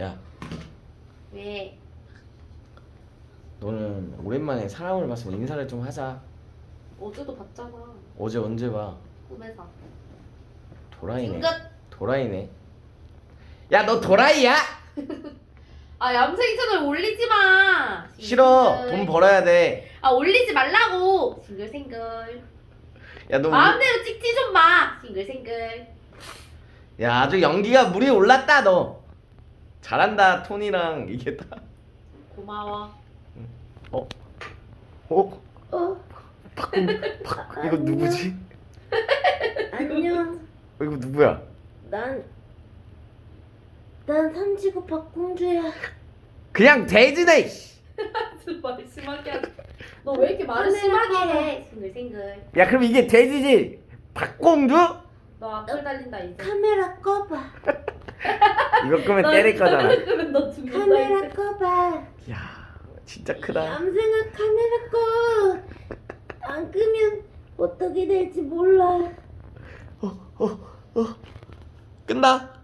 야, 왜? 너는 오랜만에 사람을 봤으면 인사를 좀 하자. 어제도 봤잖아. 어제 언제 봐? 꿈에서. 도라이네. 징긋. 도라이네. 야, 너 도라이야? 아 얌생이 채널 올리지 마. 싫어. 돈 벌어야 돼. 아 올리지 말라고. 싱글싱글. 야, 너. 마음대로 찍지 좀 마. 싱글싱글. 야, 아주 연기가 물이 올랐다, 너. 잘한다, 톤이랑 이게 다. 고마워. 어? 어? 어, 이거 누구지? 안녕. 어, 이거 누구야? 난, 난 삼지구 박공주야. 그냥 돼지네. 씨. 말 심하게 하지. 너 왜 이렇게 말을 심하게. 해? 싱글싱글. 야, 그럼 이게 돼지지? 박공주? 너 악플 달린다 이제. 카메라 꺼봐. 이거 끄면 때릴 거잖아. 그러면 너 죽는다 카메라. 꺼봐. 야, 진짜 크다. 얌생아 카메라 꺼. 안 끄면 어떻게 될지 몰라. 끈다.